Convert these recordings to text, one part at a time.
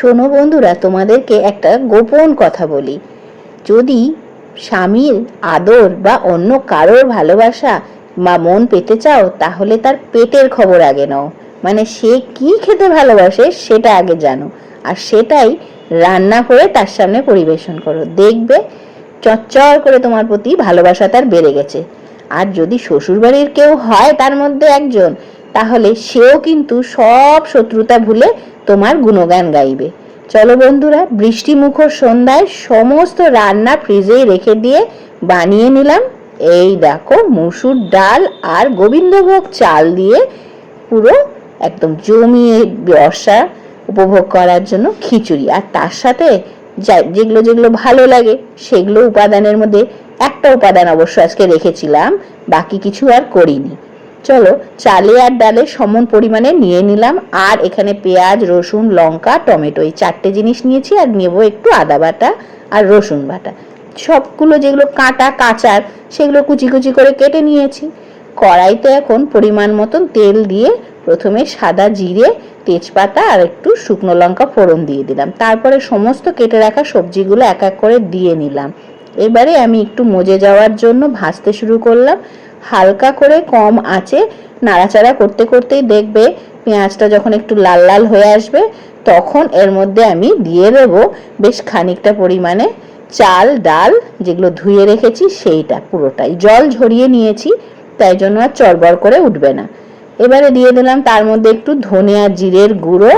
শোনো বন্ধুরা, তোমাদেরকে একটা গোপন কথা বলি। যদি স্বামীর আদর বা অন্য কারোর ভালোবাসা বা মন পেতে চাও, তাহলে তার পেটের খবর আগে নাও। মানে সে কি খেতে ভালোবাসে সেটা আগে জানো। আর সেটাই রান্না করে তার সামনে পরিবেশন করো। দেখবে চচ্চর করে তোমার প্রতি ভালোবাসা তার বেড়ে গেছে। আর যদি শ্বশুরবাড়ির কেউ হয় তার মধ্যে একজন, তাহলে সেও কিন্তু সব শত্রুতা ভুলে তোমার গুণগান গাইবে। চলো বন্ধুরা, বৃষ্টি মুখর সন্ধ্যায় সমস্ত রান্না ফ্রিজেই রেখে দিয়ে বানিয়ে নিলাম। এই দেখো, মুসুর ডাল আর গোবিন্দভোগ চাল দিয়ে পুরো একদম জমিয়ে বর্ষা উপভোগ করার জন্য খিচুড়ি। আর তার সাথে যেগুলো যেগুলো ভালো লাগে, সেগুলো উপাদানের মধ্যে একটা উপাদান অবশ্য আজকে রেখেছিলাম, বাকি কিছু আর করিনি। চলো চালে আর ডালে সমান পরিমাণে নিয়ে নিলাম। আর এখানে পেঁয়াজ, রসুন, লঙ্কা, টমেটো এই চারটে জিনিস নিয়েছি আর নেব একটু আদা বাটা আর রসুন বাটা। সবগুলো যেগুলো কাটা, কাঁচার, সেগুলো কুচি কুচি করে কেটে নিয়েছি। কড়াইতে এখন পরিমাণ মতন তেল দিয়ে প্রথমে সাদা জিরে, তেজপাতা আর একটু শুকনো লঙ্কা ফোড়ন দিয়ে দিলাম। তারপরে সমস্ত কেটে রাখা সবজিগুলো এক এক করে দিয়ে নিলাম। এবারে আমি একটু মজে যাওয়ার জন্য ভাজতে শুরু করলাম। হালকা করে কম আঁচে নাড়াচাড়া করতে করতেই দেখবে পেঁয়াজটা যখন একটু লাল লাল হয়ে আসবে, তখন এর মধ্যে আমি দিয়ে দেবো বেশ খানিকটা পরিমাণে চাল, ডাল, যেগুলো ধুয়ে রেখেছি সেইটা পুরোটাই। জল ঝরিয়ে নিয়েছি, তাই জন্য আর চড়বড় করে উঠবে না। এবারে দিয়ে দিলাম তার মধ্যে একটু ধনে আর জিরের গুঁড়ো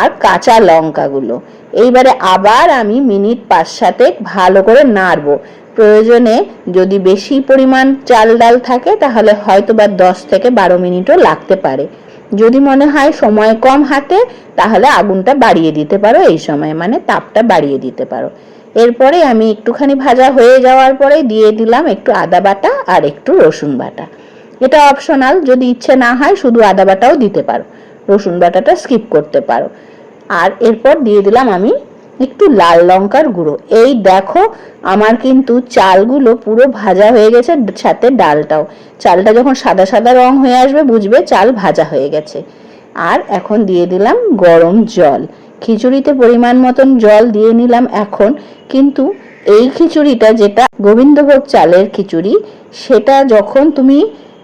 আর কাঁচা লঙ্কাগুলো। এইবারে আবার আমি মিনিট পাঁচ সাতেক ভালো করে নাড়বো। প্রয়োজনে যদি বেশি পরিমাণ চাল ডাল থাকে, তাহলে হয়তো বা দশ থেকে বারো মিনিটও লাগতে পারে। যদি মনে হয় সময় কম হাতে, তাহলে আগুনটা বাড়িয়ে দিতে পারো এই সময় মানে তাপটা বাড়িয়ে দিতে পারো। এরপরে আমি একটুখানি ভাজা হয়ে যাওয়ার পরে দিয়ে দিলাম একটু আদা বাটা আর একটু রসুন বাটা। এটা অপশনাল, যদি ইচ্ছে না হয় শুধু আদা বাটাও দিতে পারো। রসুন বাটাটা স্কিপ করতে পারো। আর এরপর দিয়ে দিলাম আমি একটু লাল লঙ্কার গুঁড়ো। এই দেখো, আমার কিন্তু চালগুলো পুরো ভাজা হয়ে গেছে, সাথে ডালটাও। চালটা যখন সাদা সাদা রং হয়ে আসবে, বুঝবে চাল ভাজা হয়ে গেছে। আর এখন দিয়ে দিলাম গরম জল। খিচুড়িতে পরিমাণ মতন জল দিয়ে নিলাম এখন, কিন্তু এই খিচুড়িটা যেটা গোবিন্দভোগ চালের খিচুড়ি, সেটা যখন তুমি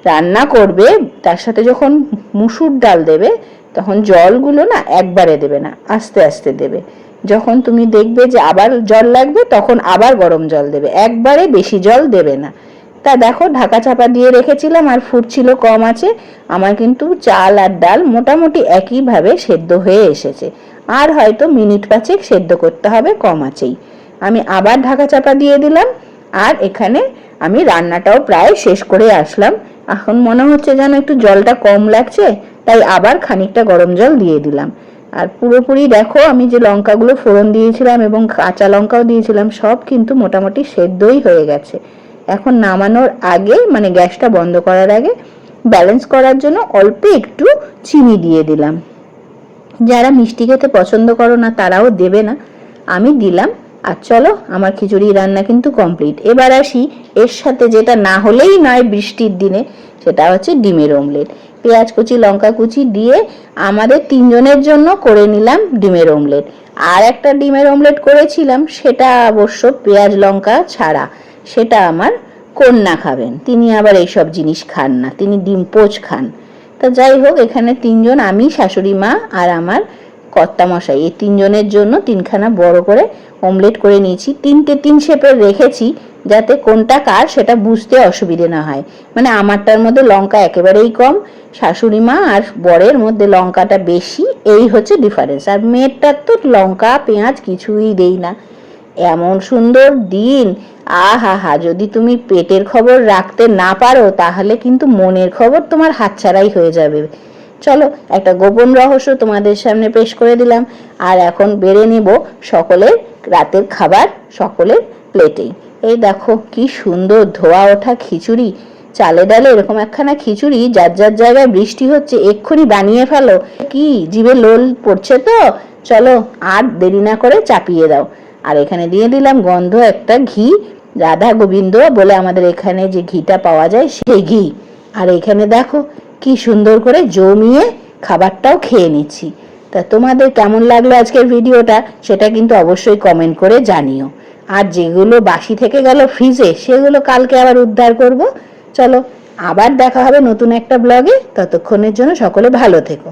রান্না করবে, তার সাথে যখন মুসুর ডাল দেবে, তখন জলগুলো না একবারে দেবে না, আস্তে আস্তে দেবে। যখন তুমি দেখবে যে আবার জল লাগবে, তখন আবার গরম জল দেবে। একবারে বেশি জল দেবে না। তা দেখো, ঢাকা চাপা দিয়ে রেখেছিলাম আর ফুটছিল কম আছে। আমার কিন্তু চাল আর ডাল মোটামুটি একইভাবে সেদ্ধ হয়ে এসেছে। আর হয়তো মিনিট পাঁচেক সেদ্ধ করতে হবে, কম আছেই। আমি আবার ঢাকা চাপা দিয়ে দিলাম আর এখানে আমি রান্নাটাও প্রায় শেষ করে আসলাম। এখন মনে হচ্ছে যেন একটু জলটা কম লাগছে, তাই আবার খানিকটা গরম জল দিয়ে দিলাম। আর পুরোপুরি দেখো, আমি যে লঙ্কাগুলো ফোড়ন দিয়েছিলাম এবং কাঁচা লঙ্কাও দিয়েছিলাম, সব কিন্তু মোটামুটি সেদ্ধই হয়ে গেছে। এখন নামানোর আগে মানে গ্যাসটা বন্ধ করার আগে ব্যালেন্স করার জন্য অল্প একটু চিনি দিয়ে দিলাম। যারা মিষ্টি খেতে পছন্দ করো না, তারাও দেবে না। আমি দিলাম, আর চলো, আমার খিচুড়ি রান্না কিন্তু কমপ্লিট এবার আসি, এর সাথে যেটা না হলেই নয় বৃষ্টির দিনে, সেটা হচ্ছে ডিমের অমলেট পেঁয়াজ কুচি, লঙ্কা কুচি দিয়ে আমাদের তিনজনের জন্য করে নিলাম ডিমের অমলেট আর একটা ডিমের অমলেট করেছিলাম, সেটা অবশ্য পেঁয়াজ, লঙ্কা ছাড়া। সেটা আমার কন্যা খাবেন, তিনি আবার এইসব জিনিস খান না, তিনি ডিম পোচ খান। তা যাই হোক, এখানে তিনজন, আমি, শাশুড়ি মা আর আমার কর্তা মশাই এই তিনজনের জন্য তিনখানা বড় করে অমলেট করে নিয়েছি। তিনটে তিন শেপের রেখেছি যাতে কোনটা কার সেটা বুঝতে অসুবিধে না হয়। মানে আমারটার মধ্যে লঙ্কা একেবারেই কম, শাশুড়ি মা আর বরের মধ্যে লঙ্কাটা বেশি, এই হচ্ছে ডিফারেন্স আর মেয়েরটার তো লঙ্কা, পেঁয়াজ কিছুই দেই না। এমন সুন্দর দিন। আহা হা, যদি তুমি পেটের খবর রাখতে না পারো, তাহলে কিন্তু মনের খবর তোমার হাতছাড়াই হয়ে যাবে। চলো, একটা গোপন রহস্য তোমাদের সামনে পেশ করে দিলাম। আর এখন বেড়ে নেব সকলের রাতের খাবার, সকলের প্লেটেই এই দেখো কি সুন্দর ধোয়া ওঠা খিচুড়ি। চালে ডালে এরকম একখানা খিচুড়ি, যার যার জায়গায় বৃষ্টি হচ্ছে, এক্ষুনি বানিয়ে ফেলো। কি, জিভে লোল পড়ছে তো? চলো, আর দেরি না করে চাপিয়ে দাও। আর এখানে দিয়ে দিলাম গন্ধ একটা ঘি, রাধা গোবিন্দ বলে আমাদের এখানে যে ঘিটা পাওয়া যায়, সেই ঘি। আর এখানে দেখো কি সুন্দর করে জমিয়ে খাবারটাও খেয়ে নিচ্ছি। তা তোমাদের কেমন লাগল আজকের ভিডিওটা, সেটা কিন্তু অবশ্যই কমেন্ট করে জানিও। আর যেগুলো বাসি থেকে গেল ফ্রিজে সেগুলো কালকে আবার উদ্ধার করব। চলো, আবার দেখা হবে নতুন একটা ব্লগে ততক্ষণের জন্য সকলে ভালো থেকো।